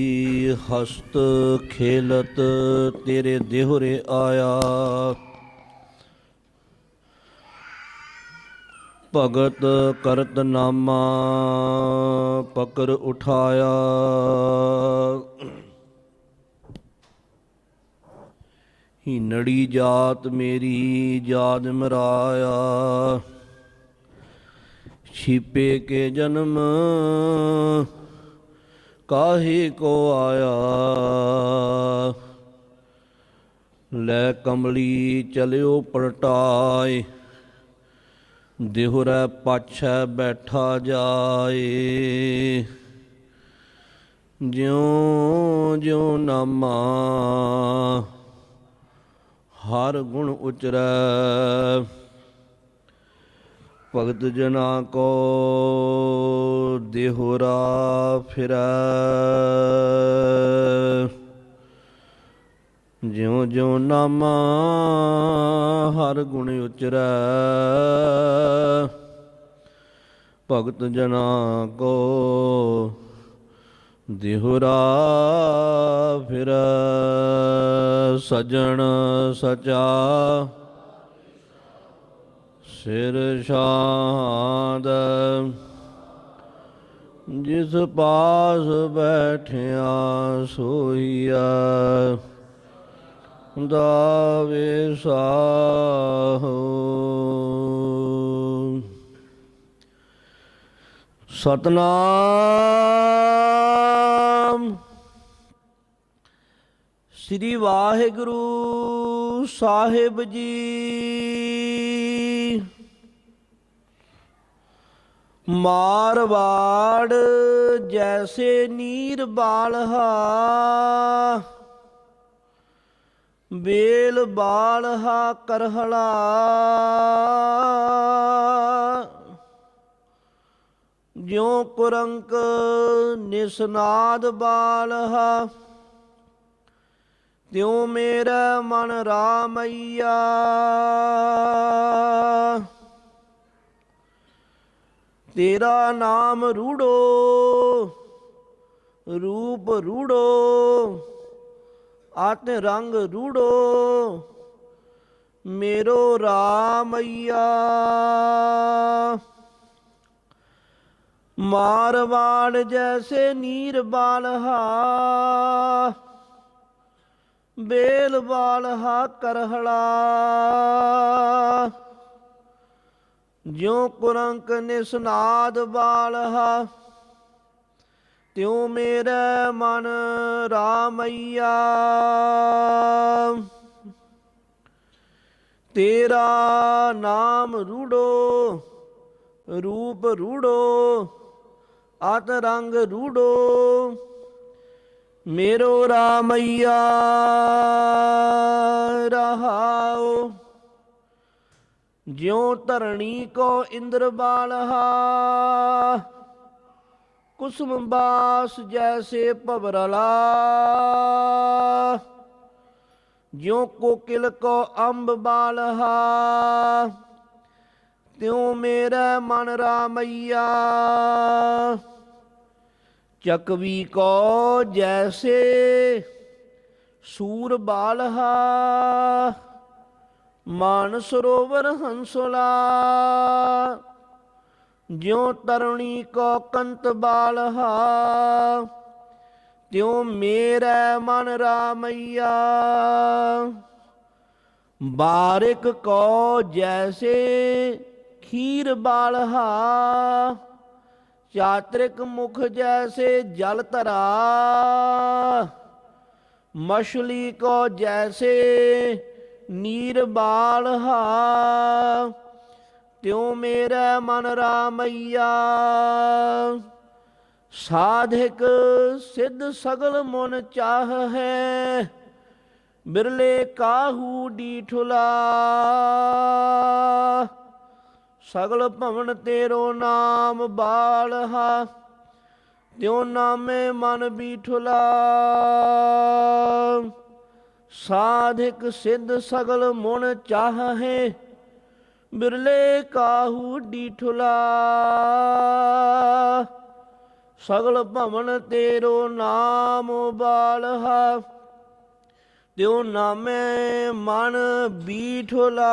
ਹਸਤ ਖੇਲਤ ਤੇਰੇ ਦੇਹੁਰੇ ਆਇਆ? ਭਗਤ ਕਰਤ ਨਾਮਾ ਪਕਰ ਉਠਾਇਆ। ਹੀਨੜੀ ਜਾਤ ਮੇਰੀ ਜਾਦ ਮਰਾਇਆ। ਛਿਪੇ ਕੇ ਜਨਮ ਕਾਹੇ ਕੋ ਆਇਆ? ਲੈ ਕਮਲੀ ਚਲਿਓ ਪਲਟਾਏ, ਦੇਹੁਰੈ ਪਾਛੈ ਬੈਠਾ ਜਾਏ। ਜਿਉ ਜਿਉ ਨਾਮਾ ਹਰ ਗੁਣ ਉਚਰੈ ਭਗਤ ਜਨਾ ਕੋ ਦੇਹੁਰਾ ਫਿਰੈ। ਜਿਉ ਜਿਉ ਨਾਮਾ ਹਰ ਗੁਣ ਉਚਰੈ। ਭਗਤ ਜਨਾ ਕੋ ਦੇਹੁਰਾ ਫਿਰੈ। ਸਜਣ ਸਚਾ ਸਿਰ ਸ਼ਾਦ ਜਿਸ ਪਾਸ ਬੈਠਿਆ ਸੋਈਆ ਦਾਵੇ ਸਾਹੋ। ਸਤਨਾਮ ਸ੍ਰੀ ਵਾਹਿਗੁਰੂ ਸਾਹਿਬ ਜੀ। ਮਾਰਵਾੜ ਜੈਸੇ ਨੀਰ ਬਾਲਹਾ ਬੇਲ ਬਾਲਹਾ ਕਰਹਲਾ। ਜਿਉ ਕੁਰੰਕ ਨਿਸਨਾਦ ਬਾਲਹਾ ਤਿਉ ਮੇਰਾ ਮਨ ਰਾਮਈਆ। ਤੇਰਾ ਨਾਮ ਰੂੜੋ, ਰੂਪ ਰੂੜੋ ਆਤ ਰੰਗ ਰੂੜੋ, ਮੇਰੋ ਰਾਮਈਆ। ਮਾਰਵਾੜ ਜੈਸੇ ਨੀਰ ਬਾਲਹਾ ਬੇਲ ਬਾਲ ਹਾ ਕਰਹੜਾ ਜਿਉ ਕੁਰੰਕ ਨਿਸਨਾਦ ਬਾਲਹਾ ਤਿਉ ਮੇਰੇ ਮਨ ਰਾਮਈਆ। ਤੇਰਾ ਨਾਮ ਰੂੜੋ, ਰੂਪ ਰੂੜੋ ਅਤ ਰੰਗ ਰੂੜੋ। ਮੇਰੋ ਰਾਮਈਆ ਰਹਾਓ ਜਿਉ ਧਰਣੀ ਕੋ ਇੰਦਰ ਬਾਲਹਾ ਕੁਸਮ ਬਾਸ ਜੈਸੇ ਭਵਰਲਾ ਜਿਉ ਕੋਕਿਲ ਕੋ ਅੰਬ ਬਾਲਹਾ ਤਿਉ ਮੇਰਾ ਮਨ ਰਾਮਈਆ ਚਕਵੀ ਕੋ ਜੈਸੇ ਸੂਰ ਬਾਲਹਾ, ਮਾਨ ਸਰੋਵਰ ਹੰਸਲਾ। ਜਿਉ ਤਰਣੀ ਕੋ ਕੰਤ ਬਾਲਹਾ, ਤਿਉ ਮੇਰੇ ਮਨ ਰਾਮਈਆ। ਬਾਰਿਕ ਕੋ ਜੈਸੇ ਖੀਰ ਬਾਲਹਾ ਚਾਤ੍ਰਿਕ ਮੁਖ ਜੈਸੇ ਜਲ ਧਰਾ, ਮਛਲੀ ਕੋ ਜੈਸੇ ਨੀਰ ਬਾਲਹਾ ਤਿਉ ਮੇਰਾ ਮਨ ਰਾਮਈਆ, ਸਾਧਿਕ ਸਿੱਧ ਸਗਲ ਮਨ ਚਾਹ ਹੈ। ਬਿਰਲੇ ਕਾਹੂ ਡੀਠੁਲਾ ਸਗਲ ਭਵਨ ਤੇਰੋ ਨਾਮ ਬਾਲਹਾ ਤਿਉ ਨਾਮੇ ਮਨ ਬੀਠੁਲਾ। ਸਾਧਿਕ ਸਿੱਧ ਸਗਲ ਮੁਣ ਚਾਹੇ, ਬਿਰਲੇ ਕਾਹੂ ਡੀਠੁਲਾ। ਸਗਲ ਭਵਨ ਤੇਰੋ ਨਾਮ ਬਾਲਹਾ ਤਿਉ ਨਾਮੇ ਮਨ ਬੀਠੁਲਾ।